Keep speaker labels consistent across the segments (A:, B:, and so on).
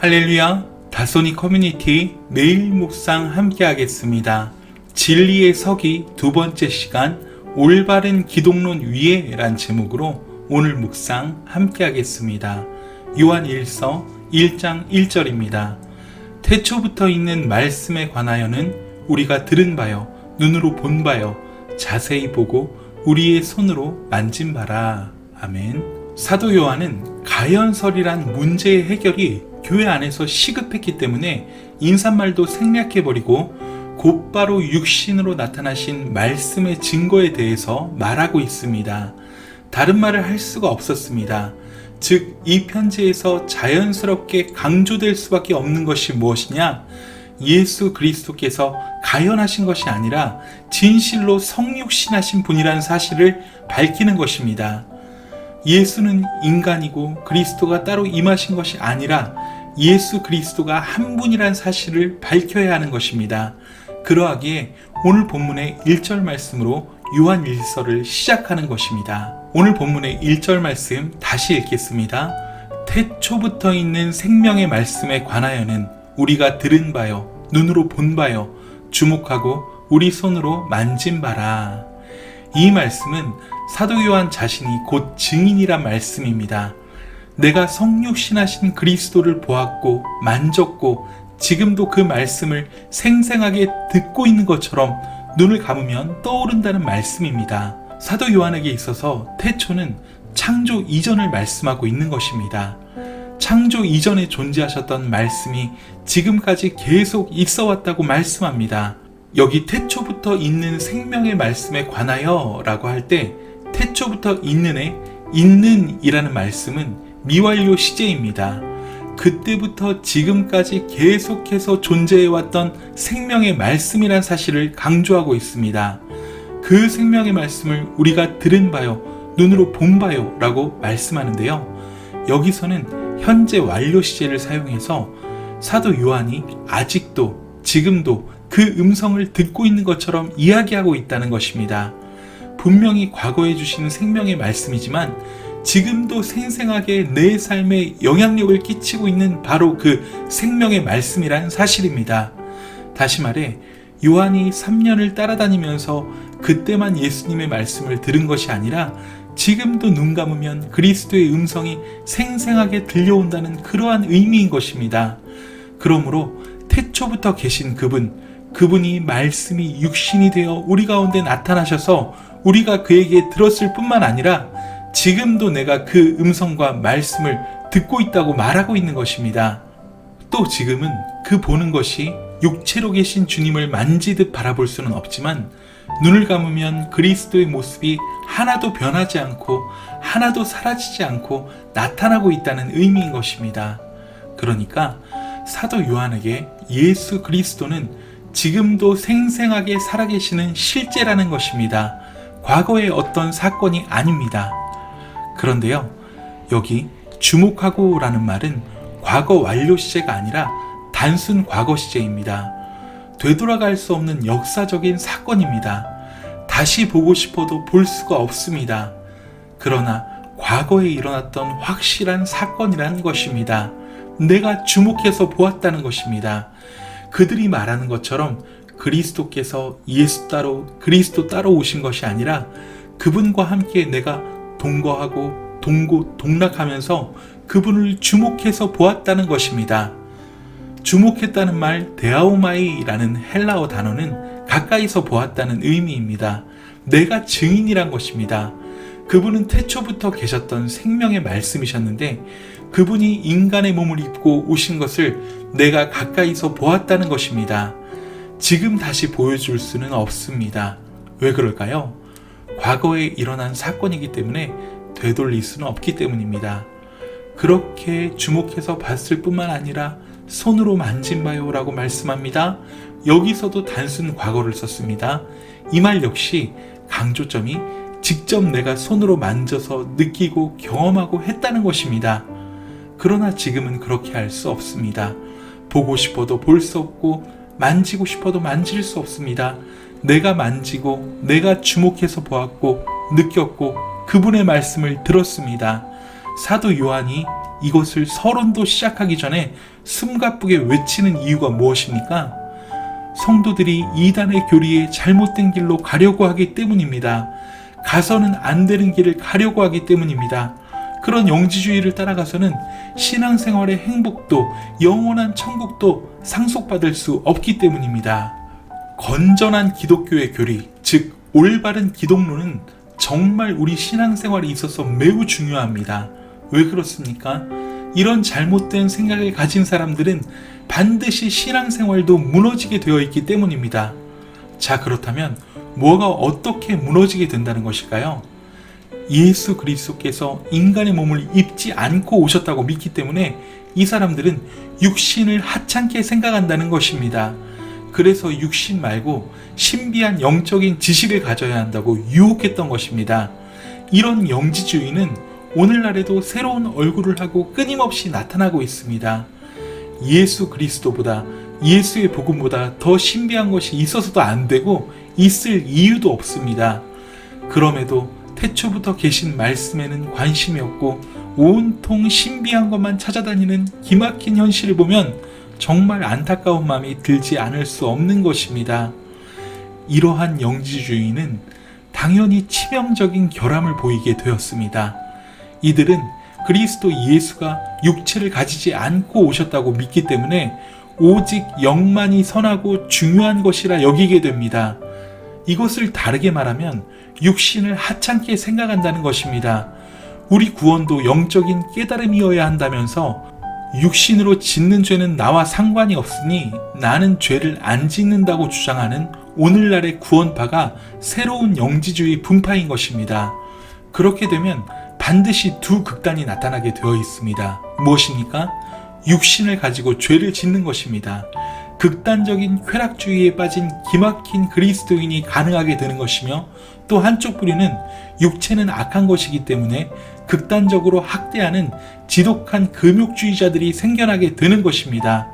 A: 할렐루야, 다소니 커뮤니티 매일 묵상 함께 하겠습니다. 진리의 서기 두 번째 시간, 올바른 기독론 위에 란 제목으로 오늘 묵상 함께 하겠습니다. 요한 1서 1장 1절입니다. 태초부터 있는 말씀에 관하여는 우리가 들은 바요, 눈으로 본 바요, 자세히 보고 우리의 손으로 만진 바라. 아멘. 사도 요한은 가연설이란 문제의 해결이 교회 안에서 시급했기 때문에 인사말도 생략해버리고 곧바로 육신으로 나타나신 말씀의 증거에 대해서 말하고 있습니다. 다른 말을 할 수가 없었습니다. 즉, 이 편지에서 자연스럽게 강조될 수밖에 없는 것이 무엇이냐? 예수 그리스도께서 가연하신 것이 아니라 진실로 성육신하신 분이라는 사실을 밝히는 것입니다. 예수는 인간이고 그리스도가 따로 임하신 것이 아니라 예수 그리스도가 한 분이란 사실을 밝혀야 하는 것입니다. 그러하기에 오늘 본문의 1절 말씀으로 요한 1서를 시작하는 것입니다. 오늘 본문의 1절 말씀 다시 읽겠습니다. 태초부터 있는 생명의 말씀에 관하여는 우리가 들은 바요, 눈으로 본 바요, 주목하고 우리 손으로 만진 바라. 이 말씀은 사도 요한 자신이 곧 증인이란 말씀입니다. 내가 성육신하신 그리스도를 보았고 만졌고 지금도 그 말씀을 생생하게 듣고 있는 것처럼 눈을 감으면 떠오른다는 말씀입니다. 사도 요한에게 있어서 태초는 창조 이전을 말씀하고 있는 것입니다. 창조 이전에 존재하셨던 말씀이 지금까지 계속 있어 왔다고 말씀합니다. 여기 태초부터 있는 생명의 말씀에 관하여 라고 할 때 태초부터 있는에 있는이라는 말씀은 미완료 시제입니다. 그때부터 지금까지 계속해서 존재해왔던 생명의 말씀이란 사실을 강조하고 있습니다. 그 생명의 말씀을 우리가 들은 바요, 눈으로 본 바요 라고 말씀하는데요. 여기서는 현재 완료 시제를 사용해서 사도 요한이 아직도 지금도 그 음성을 듣고 있는 것처럼 이야기하고 있다는 것입니다. 분명히 과거에 주신 생명의 말씀이지만 지금도 생생하게 내 삶에 영향력을 끼치고 있는 바로 그 생명의 말씀이란 사실입니다. 다시 말해, 요한이 3년을 따라다니면서 그때만 예수님의 말씀을 들은 것이 아니라 지금도 눈 감으면 그리스도의 음성이 생생하게 들려온다는 그러한 의미인 것입니다. 그러므로 태초부터 계신 그분, 그분이 말씀이 육신이 되어 우리 가운데 나타나셔서 우리가 그에게 들었을 뿐만 아니라 지금도 내가 그 음성과 말씀을 듣고 있다고 말하고 있는 것입니다. 또 지금은 그 보는 것이 육체로 계신 주님을 만지듯 바라볼 수는 없지만 눈을 감으면 그리스도의 모습이 하나도 변하지 않고 하나도 사라지지 않고 나타나고 있다는 의미인 것입니다. 그러니까 사도 요한에게 예수 그리스도는 지금도 생생하게 살아계시는 실제라는 것입니다. 과거의 어떤 사건이 아닙니다. 그런데요, 여기 주목하고 라는 말은 과거 완료 시제가 아니라 단순 과거 시제입니다. 되돌아갈 수 없는 역사적인 사건입니다. 다시 보고 싶어도 볼 수가 없습니다. 그러나 과거에 일어났던 확실한 사건이라는 것입니다. 내가 주목해서 보았다는 것입니다. 그들이 말하는 것처럼 그리스도께서 예수 따로 그리스도 따로 오신 것이 아니라 그분과 함께 내가 동거하고 동고 동락하면서 그분을 주목해서 보았다는 것입니다. 주목했다는 말 데아오마이라는 헬라어 단어는 가까이서 보았다는 의미입니다. 내가 증인이란 것입니다. 그분은 태초부터 계셨던 생명의 말씀이셨는데 그분이 인간의 몸을 입고 오신 것을 내가 가까이서 보았다는 것입니다. 지금 다시 보여줄 수는 없습니다. 왜 그럴까요? 과거에 일어난 사건이기 때문에 되돌릴 수는 없기 때문입니다. 그렇게 주목해서 봤을 뿐만 아니라 손으로 만진 바요 라고 말씀합니다. 여기서도 단순 과거를 썼습니다. 이 말 역시 강조점이 직접 내가 손으로 만져서 느끼고 경험하고 했다는 것입니다. 그러나 지금은 그렇게 할 수 없습니다. 보고 싶어도 볼 수 없고 만지고 싶어도 만질 수 없습니다. 내가 만지고 내가 주목해서 보았고 느꼈고 그분의 말씀을 들었습니다. 사도 요한이 이것을 서론도 시작하기 전에 숨가쁘게 외치는 이유가 무엇입니까? 성도들이 이단의 교리에 잘못된 길로 가려고 하기 때문입니다. 가서는 안 되는 길을 가려고 하기 때문입니다. 그런 영지주의를 따라가서는 신앙생활의 행복도 영원한 천국도 상속받을 수 없기 때문입니다. 건전한 기독교의 교리, 즉 올바른 기독론은 정말 우리 신앙생활에 있어서 매우 중요합니다. 왜 그렇습니까? 이런 잘못된 생각을 가진 사람들은 반드시 신앙생활도 무너지게 되어 있기 때문입니다. 자, 그렇다면 뭐가 어떻게 무너지게 된다는 것일까요? 예수 그리스도께서 인간의 몸을 입지 않고 오셨다고 믿기 때문에 이 사람들은 육신을 하찮게 생각한다는 것입니다. 그래서 육신 말고 신비한 영적인 지식을 가져야 한다고 유혹했던 것입니다. 이런 영지주의는 오늘날에도 새로운 얼굴을 하고 끊임없이 나타나고 있습니다. 예수 그리스도보다 예수의 복음보다 더 신비한 것이 있어서도 안 되고 있을 이유도 없습니다. 그럼에도 태초부터 계신 말씀에는 관심이 없고 온통 신비한 것만 찾아다니는 기막힌 현실을 보면 정말 안타까운 마음이 들지 않을 수 없는 것입니다. 이러한 영지주의는 당연히 치명적인 결함을 보이게 되었습니다. 이들은 그리스도 예수가 육체를 가지지 않고 오셨다고 믿기 때문에 오직 영만이 선하고 중요한 것이라 여기게 됩니다. 이것을 다르게 말하면 육신을 하찮게 생각한다는 것입니다. 우리 구원도 영적인 깨달음이어야 한다면서 육신으로 짓는 죄는 나와 상관이 없으니 나는 죄를 안 짓는다고 주장하는 오늘날의 구원파가 새로운 영지주의 분파인 것입니다. 그렇게 되면 반드시 두 극단이 나타나게 되어 있습니다. 무엇입니까? 육신을 가지고 죄를 짓는 것입니다. 극단적인 쾌락주의에 빠진 기막힌 그리스도인이 가능하게 되는 것이며 또 한쪽 뿌리는 육체는 악한 것이기 때문에 극단적으로 학대하는 지독한 금욕주의자들이 생겨나게 되는 것입니다.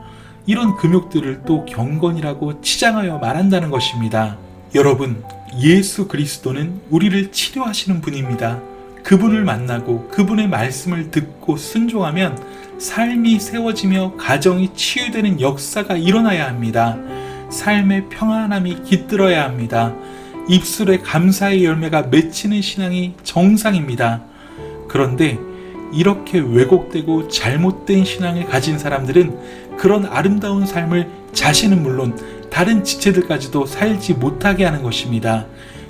A: 이런 금욕들을 또 경건이라고 치장하여 말한다는 것입니다. 여러분, 예수 그리스도는 우리를 치료하시는 분입니다. 그분을 만나고 그분의 말씀을 듣고 순종하면 삶이 세워지며 가정이 치유되는 역사가 일어나야 합니다. 삶의 평안함이 깃들어야 합니다. 입술에 감사의 열매가 맺히는 신앙이 정상입니다. 그런데 이렇게 왜곡되고 잘못된 신앙을 가진 사람들은 그런 아름다운 삶을 자신은 물론 다른 지체들까지도 살지 못하게 하는 것입니다.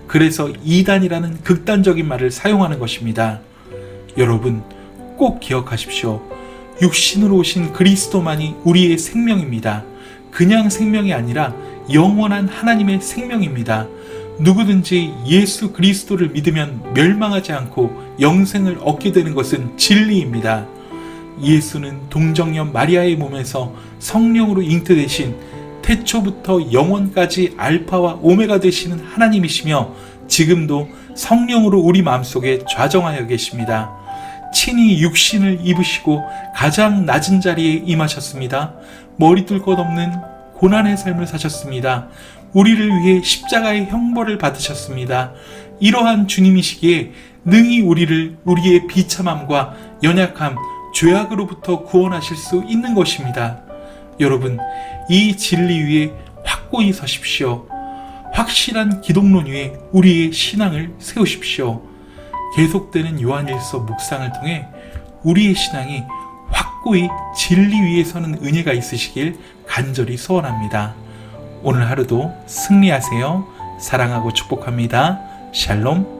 A: 그래서 이단이라는 극단적인 말을 사용하는 것입니다. 여러분, 꼭 기억하십시오. 육신으로 오신 그리스도만이 우리의 생명입니다. 그냥 생명이 아니라 영원한 하나님의 생명입니다. 누구든지 예수 그리스도를 믿으면 멸망하지 않고 영생을 얻게 되는 것은 진리입니다. 예수는 동정녀 마리아의 몸에서 성령으로 잉태되신 태초부터 영원까지 알파와 오메가 되시는 하나님이시며 지금도 성령으로 우리 마음속에 좌정하여 계십니다. 친히 육신을 입으시고 가장 낮은 자리에 임하셨습니다. 머리둘 것 없는 고난의 삶을 사셨습니다. 우리를 위해 십자가의 형벌을 받으셨습니다. 이러한 주님이시기에 능히 우리를 우리의 비참함과 연약함, 죄악으로부터 구원하실 수 있는 것입니다. 여러분, 이 진리 위에 확고히 서십시오. 확실한 기독론 위에 우리의 신앙을 세우십시오. 계속되는 요한일서 묵상을 통해 우리의 신앙이 확고히 진리 위에 서는 은혜가 있으시길 간절히 소원합니다. 오늘 하루도 승리하세요. 사랑하고 축복합니다. 샬롬.